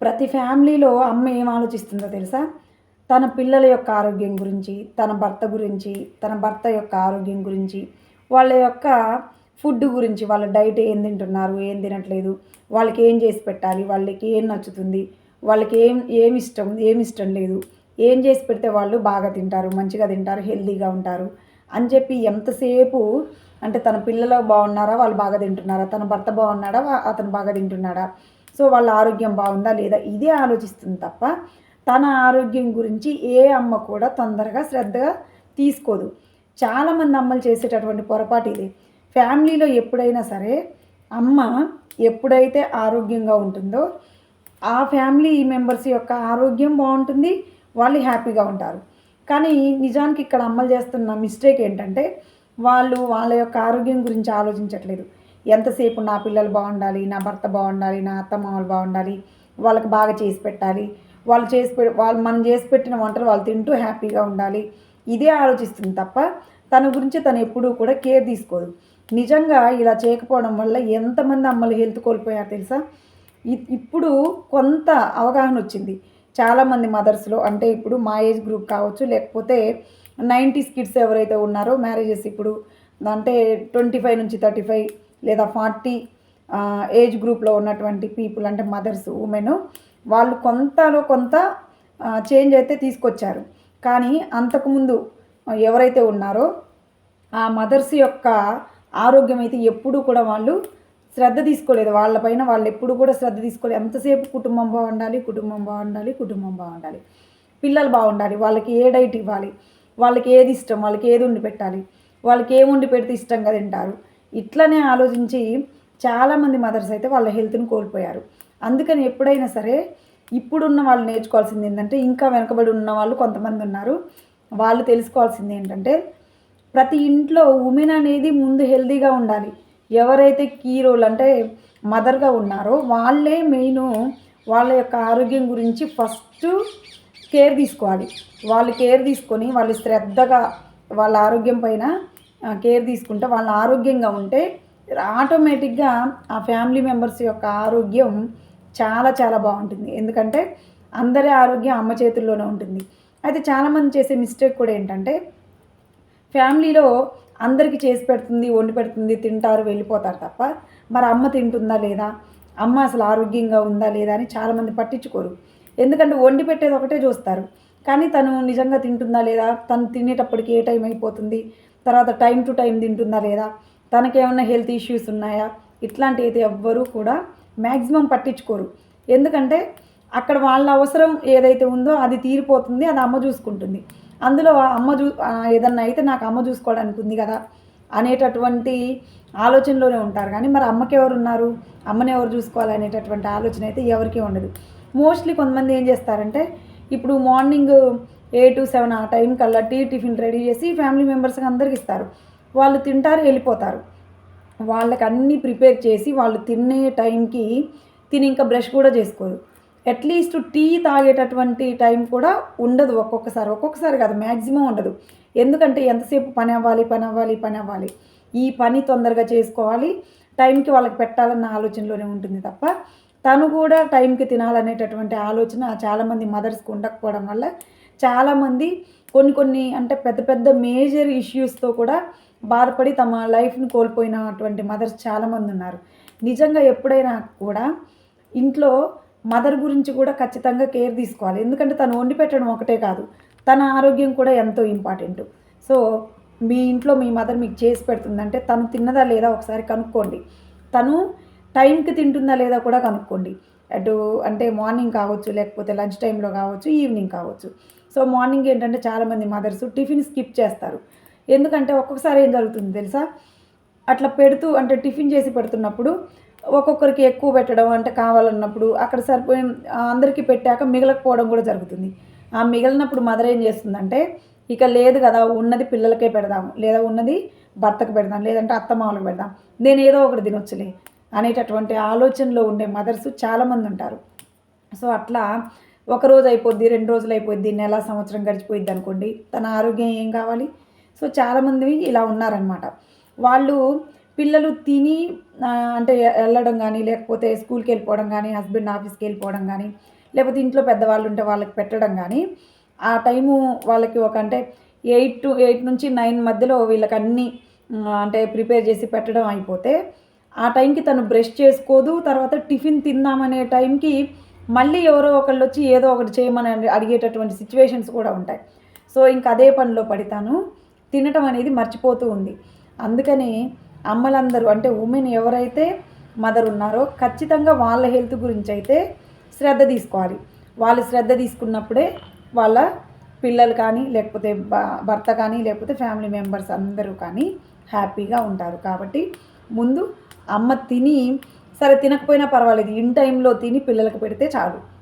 ప్రతి ఫ్యామిలీలో అమ్మ ఏం ఆలోచిస్తుందో తెలుసా? తన పిల్లల యొక్క ఆరోగ్యం గురించి తన భర్త గురించి తన భర్త యొక్క ఆరోగ్యం గురించి వాళ్ళ యొక్క ఫుడ్ గురించి వాళ్ళ డైట్ ఏం తింటున్నారు ఏం తినట్లేదు వాళ్ళకి ఏం చేసి పెట్టాలి వాళ్ళకి ఏం నచ్చుతుంది వాళ్ళకి ఏం ఏమి ఇష్టం ఏమి ఇష్టం లేదు ఏం చేసి పెడితే వాళ్ళు బాగా తింటారు మంచిగా తింటారు హెల్తీగా ఉంటారు అని చెప్పి ఎంతసేపు అంటే తన పిల్లలు బాగున్నారా వాళ్ళు బాగా తింటున్నారా తన భర్త బాగున్నాడా అతను బాగా తింటున్నాడా? సో వాళ్ళ ఆరోగ్యం బాగుందా లేదా ఇదే ఆలోచిస్తుంది తప్ప తన ఆరోగ్యం గురించి ఏ అమ్మ కూడా తొందరగా శ్రద్ధగా తీసుకోదు. చాలామంది అమ్మలు చేసేటటువంటి పొరపాటు ఇది. ఫ్యామిలీలో ఎప్పుడైనా సరే అమ్మ ఎప్పుడైతే ఆరోగ్యంగా ఉంటుందో ఆ ఫ్యామిలీ మెంబర్స్ యొక్క ఆరోగ్యం బాగుంటుంది వాళ్ళు హ్యాపీగా ఉంటారు. కానీ నిజానికి ఇక్కడ అమలు చేస్తున్న మిస్టేక్ ఏంటంటే వాళ్ళు వాళ్ళ యొక్క ఆరోగ్యం గురించి ఆలోచించట్లేదు. ఎంతసేపు నా పిల్లలు బాగుండాలి నా భర్త బాగుండాలి నా అత్త మామలు బాగుండాలి వాళ్ళకి బాగా చేసి పెట్టాలి. వాళ్ళు చేసి పె వాళ్ళు మనం చేసి పెట్టిన వంటలు వాళ్ళు తింటూ హ్యాపీగా ఉండాలి. ఇదే ఆలోచిస్తుంది తప్ప తన గురించి తను ఎప్పుడూ కూడా కేర్ తీసుకోదు. నిజంగా ఇలా చేయకపోవడం వల్ల ఎంతమంది అమ్మలు హెల్త్ కోల్పోయారు తెలుసా? ఇ- ఇప్పుడు కొంత అవగాహన వచ్చింది. చాలామంది మదర్స్లో అంటే ఇప్పుడు మా ఏజ్ గ్రూప్ కావచ్చు లేకపోతే నైంటీస్ కిడ్స్ ఎవరైతే ఉన్నారో మ్యారేజెస్ ఇప్పుడు అంటే ట్వంటీ ఫైవ్ నుంచి థర్టీ ఫైవ్ లేదా ఫార్టీ ఏజ్ గ్రూప్లో ఉన్నటువంటి పీపుల్ అంటే మదర్స్ ఉమెన్ వాళ్ళు కొంతలో కొంత చేంజ్ అయితే తీసుకొచ్చారు. కానీ అంతకుముందు ఎవరైతే ఉన్నారో ఆ మదర్స్ యొక్క ఆరోగ్యం అయితే ఎప్పుడూ కూడా వాళ్ళు శ్రద్ధ తీసుకోలేదు. వాళ్ళపైన వాళ్ళు ఎప్పుడు కూడా శ్రద్ధ తీసుకోలేదు. ఎంతసేపు కుటుంబం బాగుండాలి కుటుంబం బాగుండాలి కుటుంబం బాగుండాలి. పిల్లలు బాగుండాలి వాళ్ళకి ఏ డైట్ ఇవ్వాలి వాళ్ళకి ఏది ఇష్టం వాళ్ళకి ఏది వండి పెట్టాలి వాళ్ళకి ఏం వండి పెడితే ఇష్టంగా తింటారు. ఇట్లనే ఆలోచించి చాలామంది మదర్స్ అయితే వాళ్ళ హెల్త్ని కోల్పోయారు. అందుకని ఎప్పుడైనా సరే ఇప్పుడున్న వాళ్ళు నేర్చుకోవాల్సింది ఏంటంటే ఇంకా వెనకబడి ఉన్న వాళ్ళు కొంతమంది ఉన్నారు. వాళ్ళు తెలుసుకోవాల్సింది ఏంటంటే ప్రతి ఇంట్లో ఉమెన్ అనేది ముందు హెల్దీగా ఉండాలి. ఎవరైతే కీరోలు అంటే మదర్గా ఉన్నారో వాళ్ళే మెయిన్ వాళ్ళ యొక్క ఆరోగ్యం గురించి ఫస్ట్ కేర్ తీసుకోవాలి. వాళ్ళు కేర్ తీసుకొని వాళ్ళు శ్రద్ధగా వాళ్ళ ఆరోగ్యం పైన కేర్ తీసుకుంటే వాళ్ళు ఆరోగ్యంగా ఉంటే ఆటోమేటిక్గా ఆ ఫ్యామిలీ మెంబర్స్ యొక్క ఆరోగ్యం చాలా చాలా బాగుంటుంది. ఎందుకంటే అందరి ఆరోగ్యం అమ్మ చేతుల్లోనే ఉంటుంది. అయితే చాలామంది చేసే మిస్టేక్ కూడా ఏంటంటే ఫ్యామిలీలో అందరికీ చేసి పెడుతుంది వండి పెడుతుంది తింటారు వెళ్ళిపోతారు తప్ప మరి అమ్మ తింటుందా లేదా? అమ్మ అసలు ఆరోగ్యంగా ఉందా లేదా అని చాలామంది పట్టించుకోరు. ఎందుకంటే వండి పెట్టేది ఒకటే చూస్తారు. కానీ తను నిజంగా తింటుందా లేదా? తను తినేటప్పటికి ఏ టైం అయిపోతుంది? తర్వాత టైం టు టైం తింటుందా లేదా? తనకేమన్నా హెల్త్ ఇష్యూస్ ఉన్నాయా? ఇట్లాంటివి అయితే ఎవ్వరూ కూడా మ్యాక్సిమం పట్టించుకోరు. ఎందుకంటే అక్కడ వాళ్ళ అవసరం ఏదైతే ఉందో అది తీరిపోతుంది అది అమ్మ చూసుకుంటుంది. అందులో అమ్మ చూ ఏదన్నా అయితే నాకు అమ్మ చూసుకోవడానికి ఉంది కదా అనేటటువంటి ఆలోచనలోనే ఉంటారు. కానీ మరి అమ్మకి ఎవరు ఉన్నారు? అమ్మని ఎవరు చూసుకోవాలి అనేటటువంటి ఆలోచన అయితే ఎవరికీ ఉండదు. మోస్ట్లీ కొంతమంది ఏం చేస్తారంటే ఇప్పుడు మార్నింగ్ ఏ టు సెవెన్ ఆ టైం కల్లా టీ టిఫిన్ రెడీ చేసి ఫ్యామిలీ మెంబర్స్కి అందరికి ఇస్తారు. వాళ్ళు తింటారు వెళ్ళిపోతారు. వాళ్ళకి అన్నీ ప్రిపేర్ చేసి వాళ్ళు తినే టైంకి తిని ఇంకా బ్రష్ కూడా చేసుకోరు. అట్లీస్ట్ టీ తాగేటటువంటి టైం కూడా ఉండదు ఒక్కొక్కసారి. ఒక్కొక్కసారి కాదు మ్యాక్సిమం ఉండదు. ఎందుకంటే ఎంతసేపు పని అవ్వాలి పని అవ్వాలి పని అవ్వాలి. ఈ పని తొందరగా చేసుకోవాలి. టైంకి వాళ్ళకి పెట్టాలన్న ఆలోచనలోనే ఉంటుంది తప్ప తను కూడా టైంకి తినాలనేటటువంటి ఆలోచన చాలామంది మదర్స్కి ఉండకపోవడం వల్ల చాలామంది కొన్ని కొన్ని అంటే పెద్ద పెద్ద మేజర్ ఇష్యూస్తో కూడా బాధపడి తమ లైఫ్ని కోల్పోయినటువంటి మదర్స్ చాలామంది ఉన్నారు. నిజంగా ఎప్పుడైనా కూడా ఇంట్లో మదర్ గురించి కూడా ఖచ్చితంగా కేర్ తీసుకోవాలి. ఎందుకంటే తను వండి పెట్టడం ఒకటే కాదు తన ఆరోగ్యం కూడా ఎంతో ఇంపార్టెంట్ సో మీ ఇంట్లో మీ మదర్ మీకు చేసి పెడుతుందంటే తను తిన్నదా లేదా ఒకసారి కనుక్కోండి. తను టైంకి తింటుందా లేదా కూడా కనుక్కోండి. అటు అంటే మార్నింగ్ కావచ్చు లేకపోతే లంచ్ టైంలో కావచ్చు ఈవినింగ్ కావచ్చు. సో మార్నింగ్ ఏంటంటే చాలామంది మదర్స్ టిఫిన్ స్కిప్ చేస్తారు. ఎందుకంటే ఒక్కొక్కసారి ఏం జరుగుతుంది తెలుసా? అట్లా పెడుతూ అంటే టిఫిన్ చేసి పెడుతున్నప్పుడు ఒక్కొక్కరికి ఎక్కువ పెట్టడం అంటే కావాలన్నప్పుడు అక్కడ సరిపోయిన అందరికీ పెట్టాక మిగలకపోవడం కూడా జరుగుతుంది. ఆ మిగిలినప్పుడు మదర్ ఏం చేస్తుందంటే ఇక లేదు కదా ఉన్నది పిల్లలకే పెడదాము లేదా ఉన్నది భర్తకు పెడదాం లేదంటే అత్తమామలకు పెడదాం. నేను ఏదో ఒకటి తినొచ్చులే. అనేటటువంటి ఆలోచనలో ఉండే మదర్స్ చాలామంది ఉంటారు. సో అట్లా ఒక రోజు అయిపోద్ది రెండు రోజులు అయిపోద్ది నెల సంవత్సరం గడిచిపోయింది అనుకోండి తన ఆరోగ్యం ఏం కావాలి? సో చాలామంది ఇలా ఉన్నారనమాట వాళ్ళు పిల్లలు తిని అంటే వెళ్ళడం కానీ లేకపోతే స్కూల్కి వెళ్ళిపోవడం కానీ హస్బెండ్ ఆఫీస్కి వెళ్ళిపోవడం కానీ లేకపోతే ఇంట్లో పెద్దవాళ్ళు ఉంటే వాళ్ళకి పెట్టడం కానీ ఆ టైము వాళ్ళకి ఒక అంటే ఎయిట్ టు ఎయిట్ నుంచి నైన్ మధ్యలో వీళ్ళకి అన్నీ అంటే ప్రిపేర్ చేసి పెట్టడం అయిపోతే ఆ టైంకి తను బ్రష్ చేసుకోదు తర్వాత టిఫిన్ తిందామనే టైంకి మళ్ళీ ఎవరో ఒకళ్ళు వచ్చి ఏదో ఒకటి చేయమని అడిగేటటువంటి సిచ్యువేషన్స్ కూడా ఉంటాయి. సో ఇంక అదే పనిలో పడితాను. తినటం అనేది మర్చిపోతూ ఉంది. అందుకని అమ్మలందరూ అంటే ఉమెన్ ఎవరైతే మదర్ ఉన్నారో ఖచ్చితంగా వాళ్ళ హెల్త్ గురించి అయితే శ్రద్ధ తీసుకోవాలి. వాళ్ళు శ్రద్ధ తీసుకున్నప్పుడే వాళ్ళ పిల్లలు కానీ లేకపోతే భర్త కానీ లేకపోతే ఫ్యామిలీ మెంబర్స్ అందరూ కానీ హ్యాపీగా ఉంటారు. కాబట్టి ముందు అమ్మ తిని సరే తినకపోయినా పర్వాలేదు. ఇన్ టైంలో తిని పిల్లలకు పెడితే చాలు.